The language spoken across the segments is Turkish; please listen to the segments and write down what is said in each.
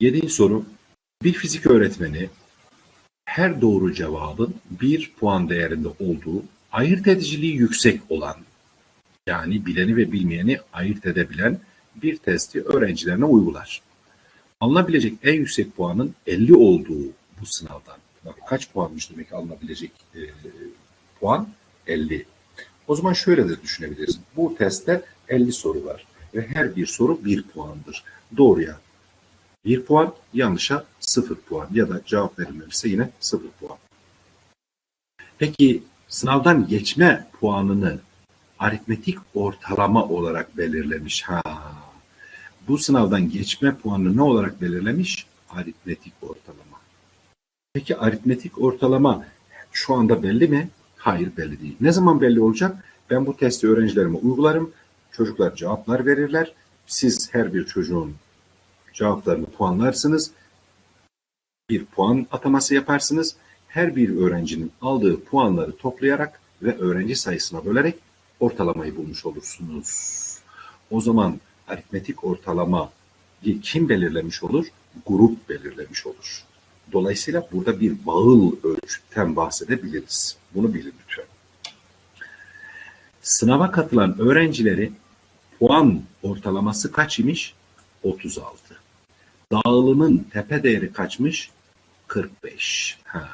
Yedinci soru. Bir fizik öğretmeni her doğru cevabın bir puan değerinde olduğu ayırt ediciliği yüksek olan yani bileni ve bilmeyeni ayırt edebilen bir testi öğrencilerine uygular. Alınabilecek en yüksek puanın 50 olduğu bu sınavdan. Bak kaç puanmış demek ki alınabilecek e, puan? 50. O zaman şöyle de düşünebiliriz. Bu testte 50 soru var ve her bir soru 1 puandır. Doğruya 1 puan, yanlışa 0 puan ya da cevap verilmemişse yine 0 puan. Peki sınavdan geçme puanını aritmetik ortalama olarak belirlemiş. Ha. Bu sınavdan geçme puanını ne olarak belirlemiş? Aritmetik ortalama. Peki aritmetik ortalama şu anda belli mi? Hayır belli değil. Ne zaman belli olacak? Ben bu testi öğrencilerime uygularım. Çocuklar cevaplar verirler. Siz her bir çocuğun cevaplarını puanlarsınız. Bir puan ataması yaparsınız. Her bir öğrencinin aldığı puanları toplayarak ve öğrenci sayısına bölerek ortalamayı bulmuş olursunuz. O zaman aritmetik ortalamayı kim belirlemiş olur? Grup belirlemiş olur. Dolayısıyla burada bir bağıl ölçütten bahsedebiliriz. Bunu bilin lütfen. Sınava katılan öğrencileri puan ortalaması kaç imiş? 36. Dağılımın tepe değeri kaçmış? 45. Ha.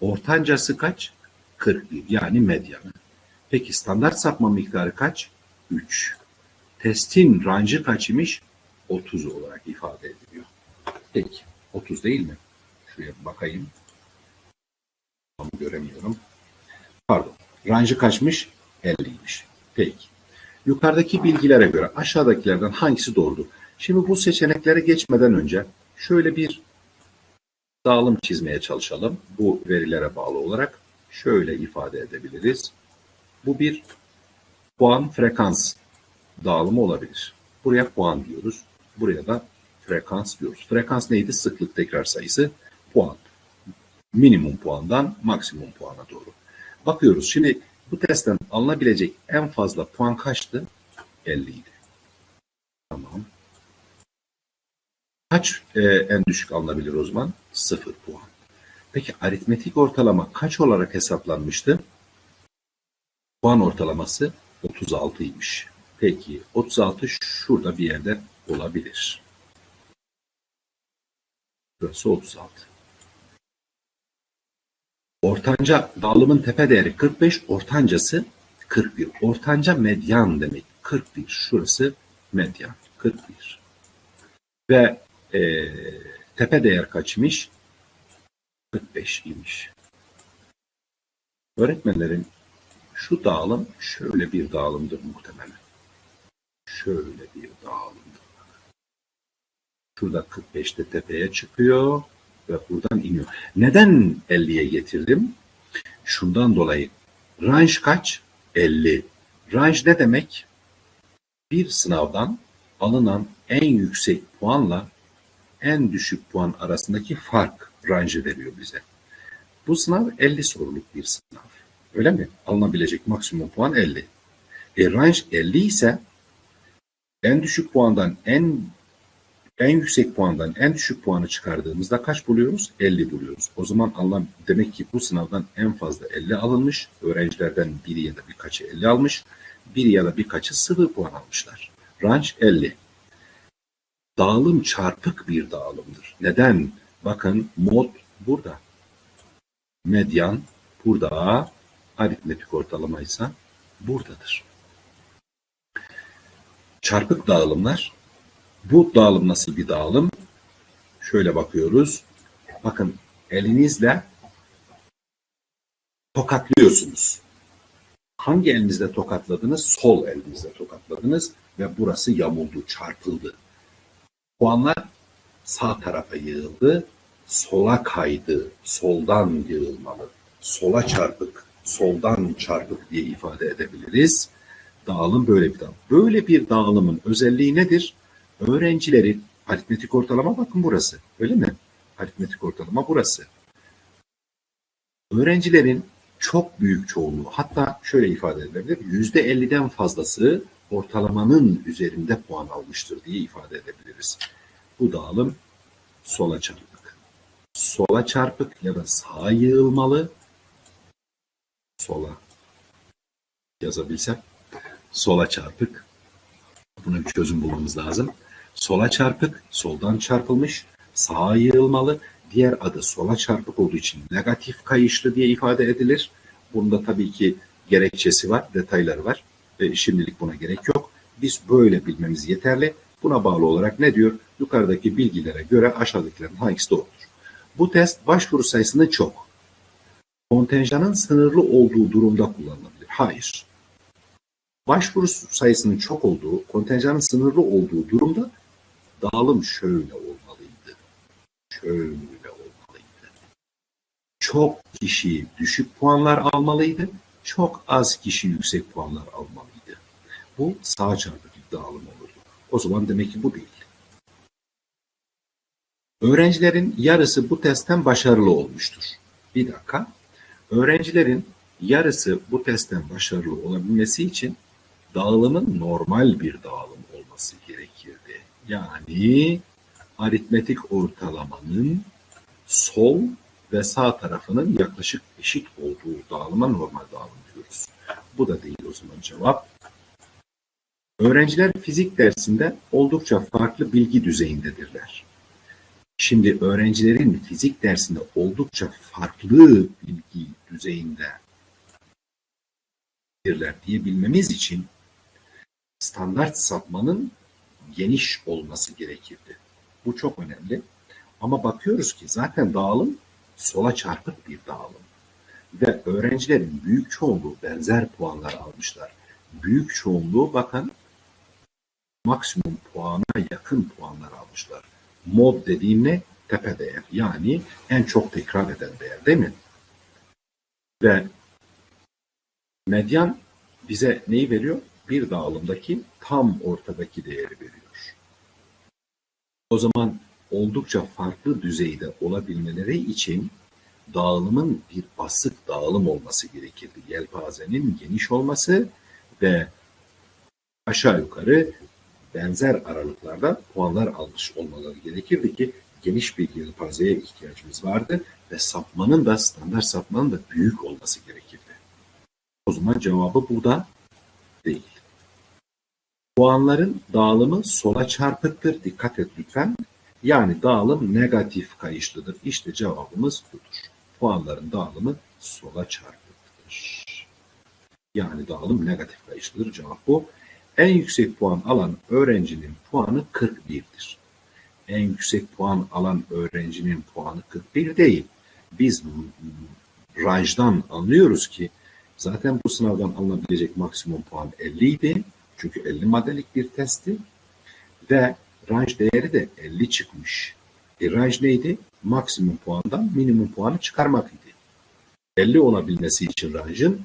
Ortancası kaç? 41 yani medyanı. Peki standart sapma miktarı kaç? 3. Testin rancı kaç imiş? 30 olarak ifade ediliyor. Peki 30 değil mi? Şuraya bakayım. Tam göremiyorum. Pardon. Rancı kaçmış? 50'ymiş. Peki. Yukarıdaki bilgilere göre aşağıdakilerden hangisi doğrudur? Şimdi bu seçeneklere geçmeden önce şöyle bir dağılım çizmeye çalışalım. Bu verilere bağlı olarak şöyle ifade edebiliriz. Bu bir puan frekans dağılımı olabilir. Buraya puan diyoruz. Buraya da frekans diyoruz. Frekans neydi? Sıklık tekrar sayısı puan. Minimum puandan maksimum puana doğru. Bakıyoruz. Şimdi bu testten alınabilecek en fazla puan kaçtı? 50 idi. Tamam. Kaç e, en düşük alınabilir o zaman? 0 puan. Peki aritmetik ortalama kaç olarak hesaplanmıştı? Puan ortalaması 36'ymış. Peki 36 şurada bir yerde olabilir. Burası 36. Ortanca dağılımın tepe değeri 45, ortancası 41. Ortanca medyan demek. 41. Şurası medyan. 41. Ve e, tepe değer kaçmış? 45 imiş. Öğretmenlerin şu dağılım şöyle bir dağılımdır muhtemelen. Şöyle bir dağılımdır. Şurada 45'te tepeye çıkıyor ve buradan iniyor. Neden 50'ye getirdim? Şundan dolayı range kaç? 50. Range ne demek? Bir sınavdan alınan en yüksek puanla en düşük puan arasındaki fark range veriyor bize. Bu sınav 50 soruluk bir sınav. Öyle mi? Alınabilecek maksimum puan 50. E range 50 ise en düşük puandan en en yüksek puandan en düşük puanı çıkardığımızda kaç buluyoruz? 50 buluyoruz. O zaman Allah demek ki bu sınavdan en fazla 50 alınmış. Öğrencilerden biri ya da birkaçı 50 almış. Biri ya da birkaçı 0 puan almışlar. Range 50. Dağılım çarpık bir dağılımdır. Neden? Bakın mod burada. Medyan burada. Aritmetik ortalama ise buradadır. Çarpık dağılımlar bu dağılım nasıl bir dağılım? Şöyle bakıyoruz. Bakın elinizle tokatlıyorsunuz. Hangi elinizle tokatladınız? Sol elinizle tokatladınız ve burası yamuldu, çarpıldı. Puanlar sağ tarafa yığıldı, sola kaydı, soldan yığılmalı. Sola çarpık, soldan çarpık diye ifade edebiliriz. Dağılım böyle bir dağılım. Böyle bir dağılımın özelliği nedir? öğrencilerin aritmetik ortalama bakın burası. Öyle mi? Aritmetik ortalama burası. Öğrencilerin çok büyük çoğunluğu hatta şöyle ifade edilebilir. Yüzde 50'den fazlası ortalamanın üzerinde puan almıştır diye ifade edebiliriz. Bu dağılım sola çarpık. Sola çarpık ya da sağa yığılmalı. Sola yazabilsem. Sola çarpık. Buna bir çözüm bulmamız lazım. Sola çarpık, soldan çarpılmış, sağa yığılmalı. Diğer adı sola çarpık olduğu için negatif kayışlı diye ifade edilir. Bunda tabii ki gerekçesi var, detayları var. Şimdilik buna gerek yok. Biz böyle bilmemiz yeterli. Buna bağlı olarak ne diyor? Yukarıdaki bilgilere göre aşağıdakilerin hangisi doğrudur? Bu test başvuru sayısını çok. Kontenjanın sınırlı olduğu durumda kullanılabilir. Hayır. Başvuru sayısının çok olduğu, kontenjanın sınırlı olduğu durumda dağılım şöyle olmalıydı. Şöyle olmalıydı. Çok kişi düşük puanlar almalıydı. Çok az kişi yüksek puanlar almalıydı. Bu sağ çarpık bir dağılım olurdu. O zaman demek ki bu değil. Öğrencilerin yarısı bu testten başarılı olmuştur. Bir dakika. Öğrencilerin yarısı bu testten başarılı olabilmesi için dağılımın normal bir dağılım olması gerekirdi. Yani aritmetik ortalamanın sol ve sağ tarafının yaklaşık eşit olduğu dağılıma normal dağılım diyoruz. Bu da değil o zaman cevap. Öğrenciler fizik dersinde oldukça farklı bilgi düzeyindedirler. Şimdi öğrencilerin fizik dersinde oldukça farklı bilgi düzeyinde diyebilmemiz için standart sapmanın geniş olması gerekirdi. Bu çok önemli. Ama bakıyoruz ki zaten dağılım sola çarpık bir dağılım. Ve öğrencilerin büyük çoğunluğu benzer puanlar almışlar. Büyük çoğunluğu bakın maksimum puana yakın puanlar almışlar. Mod dediğim ne? Tepe değer. Yani en çok tekrar eden değer değil mi? Ve medyan bize neyi veriyor? Bir dağılımdaki tam ortadaki değeri veriyor. O zaman oldukça farklı düzeyde olabilmeleri için dağılımın bir basık dağılım olması gerekirdi. Yelpazenin geniş olması ve aşağı yukarı benzer aralıklarda puanlar almış olmaları gerekirdi ki geniş bir yelpazeye ihtiyacımız vardı ve sapmanın da standart sapmanın da büyük olması gerekirdi. O zaman cevabı burada değil. Puanların dağılımı sola çarpıktır. Dikkat et lütfen. Yani dağılım negatif kayışlıdır. İşte cevabımız budur. Puanların dağılımı sola çarpıktır. Yani dağılım negatif kayışlıdır. Cevap bu. En yüksek puan alan öğrencinin puanı 41'dir. En yüksek puan alan öğrencinin puanı 41 değil. Biz rajdan anlıyoruz ki zaten bu sınavdan alınabilecek maksimum puan 50 idi. Çünkü 50 maddelik bir testti. Ve range değeri de 50 çıkmış. E range neydi? Maksimum puandan minimum puanı çıkarmak idi. 50 olabilmesi için range'ın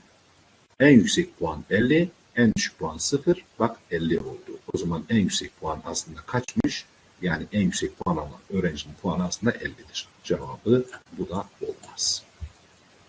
en yüksek puan 50, en düşük puan 0. Bak 50 oldu. O zaman en yüksek puan aslında kaçmış? Yani en yüksek puan alan öğrencinin puanı aslında 50'dir. Cevabı bu da olmaz.